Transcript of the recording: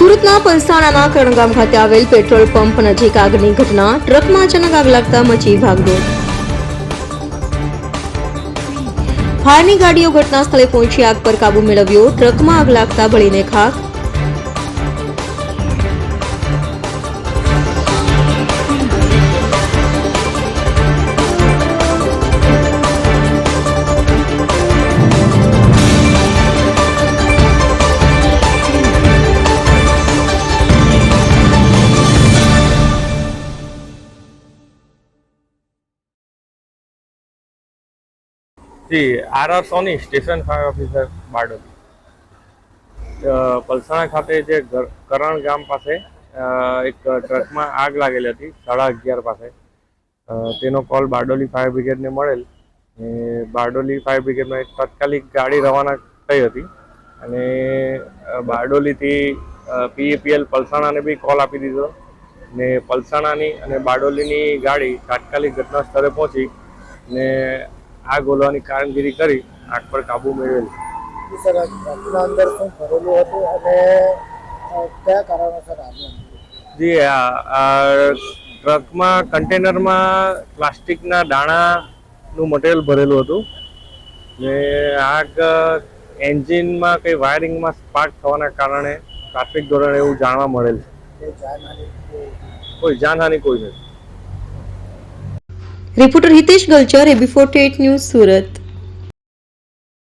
સુરતના પલસાણાના કરણગામ ખાતે આવેલ પેટ્રોલ પંપ નજીક આગની ઘટના ટ્રકમાં અચાનક આગ લાગતા મચી ભાગદોડ ફાયરની ગાડીઓ ઘટના સ્થળે પહોંચી આગ પર કાબુ મેળવ્યો. ટ્રકમાં આગ લાગતા બળીને ખાક G R R Soni station fire officer Bardoli. Palsana ખાતે જે કરણ ગામ પાસે એક ટ્રકમાં આગ લાગેલી હતી, સાડા અગિયાર પાસે. તેનો કોલ બારડોલી ફાયર બ્રિગેડને મળેલ. બારડોલી ફાયર બ્રિગેડમાં એક તાત્કાલિક ગાડી રવાના થઈ હતી. અને બારડોલીથી પીએપીએલ પલસાણાને બી કોલ આપી દીધો. ને પલસાણાની અને બારડોલીની ગાડી તાત્કાલિક ઘટના સ્થળે પહોંચી. ને આગ ઓલવાની કામગીરી કરી આગ પર કાબુ મેળવેલ. સર ટ્રકના અંદર શું ભરેલું હતું અને કયા કારણોસર આગ જી ટ્રકમાં કન્ટેનરમાં પ્લાસ્ટિકના દાણાનું મટીરિયલ ભરેલું હતું. ને આગ એન્જિનમાં કંઈ વાયરિંગમાં સ્પાર્ક થવાના કારણે ટ્રાફિક ધોરણે એવું જાણવા મળેલ છે. કોઈ જાનહાનિ કોઈ નથી. Reporter Hitesh Galchar AB forty news Surat.